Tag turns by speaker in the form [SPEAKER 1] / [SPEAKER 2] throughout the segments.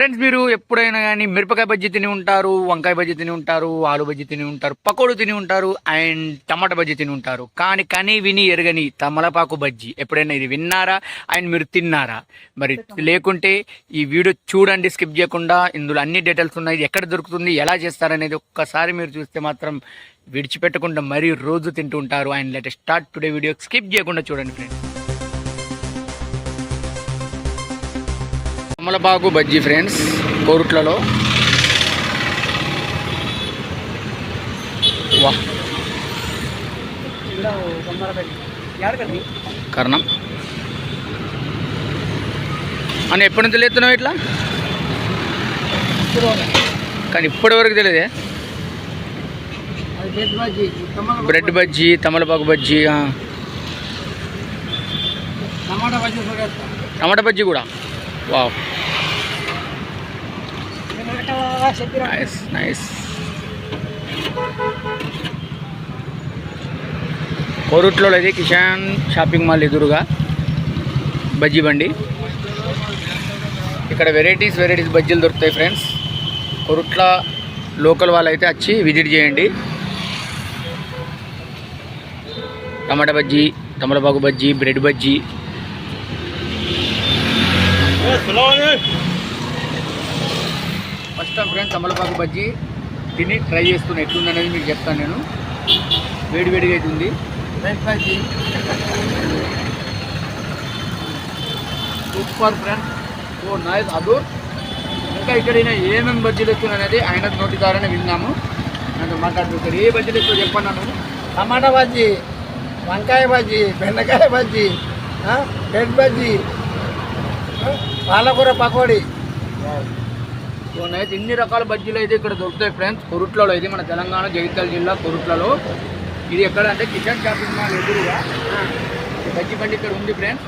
[SPEAKER 1] Friends మీరు ఎప్పుడైనా కానీ మిరపకాయ బజ్జీ తిని ఉంటారు వంకాయ బజ్జీ తిని ఉంటారు ఆలు బజ్జీ తిని ఉంటారు పకోడు తిని ఉంటారు అండ్ టమాటా బజ్జీ తిని ఉంటారు. కానీ కని విని ఎరగని తమలపాకు బజ్జీ ఎప్పుడైనా ఇది విన్నారా? అండ్ మీరు తిన్నారా? మరి లేకుంటే ఈ వీడియో చూడండి స్కిప్ చేయకుండా ఇందులో అన్ని డీటెయిల్స్ ఉన్నాయి. ఎక్కడ దొరుకుతుంది ఎలా చేస్తారనేది ఒక్కసారి మీరు చూస్తే మాత్రం విడిచిపెట్టకుండా మరీ రోజు తింటూ ఉంటారు. And let start today video skip చేయకుండా చూడండి ఫ్రెండ్స్ తమలపాకు బజ్జీ ఫ్రెండ్స్ కోరుట్లలో. కర్ణం. అని ఎప్పటి నుంచి లేస్తున్నావు ఇట్లా? కానీ ఇప్పటి వరకు తెలియదే. బ్రెడ్ బజ్జీ తమలపాకు బజ్జీ ఆ.
[SPEAKER 2] టమాటా బజ్జీ కూడా
[SPEAKER 1] టమాటా బజ్జీ కూడా? వావ్. నైస్ నైస్ కోరుట్లో అయితే కిషాన్ షాపింగ్ మాల్ ఎదురుగా బజ్జీ బండి. ఇక్కడ వెరైటీస్ వెరైటీస్ బజ్జీలు దొరుకుతాయి ఫ్రెండ్స్. కొరుట్ల లోకల్ వాళ్ళు అయితే వచ్చి విజిట్ చేయండి. టమాటా బజ్జీ తమలపాకు bajji bread bajji. First time friends తమలపాకు బజ్జీ. తిని ట్రై చేస్తున్నా ఎట్లుంది అనేది మీకు చెప్తాను నేను. వేడి వేడిగా అయితే ఉంది.
[SPEAKER 2] Bajji
[SPEAKER 1] super friends oh nice అదు ఇంకా ఇక్కడ ఏమేమి బజ్జీలు ఎక్కువ అనేది ఆయన నోటి ద్వారానే విన్నాము. నేను మాట్లాడుతూ ఏ బజ్జీలు ఎక్కువ చెప్పన్నాను
[SPEAKER 2] టమాటా బజ్జీ వంకాయ బజ్జీ బెండకాయ బజ్జీ ఆ, బ్రెడ్ బజ్జీ పాలకూర పకోడీ.
[SPEAKER 1] అయితే ఇన్ని రకాల బజ్జీలు అయితే ఇక్కడ దొరుకుతాయి ఫ్రెండ్స్. కొరుట్లలో ఇది మన తెలంగాణ జగిత్యాల జిల్లా కొరుట్లలో. ఇది ఎక్కడ అంటే కిచెన్ షాపింగ్ మాల్ ఎదురుగా. బజ్జీ బండి ఇక్కడ ఉంది ఫ్రెండ్స్.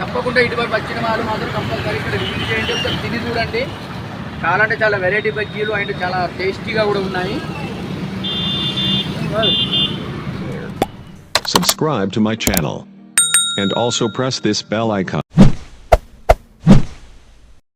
[SPEAKER 1] తప్పకుండా ఇటువైపు వచ్చిన వాళ్ళు మాత్రం కంపల్సరీ ఇక్కడ విజిట్ చేయండి. ఒకసారి తిని చూడండి. చాలా అంటే చాలా వెరైటీ బజ్జీలు అండ్ చాలా టేస్టీగా కూడా ఉన్నాయి.
[SPEAKER 3] Subscribe to my channel. And also press this bell icon.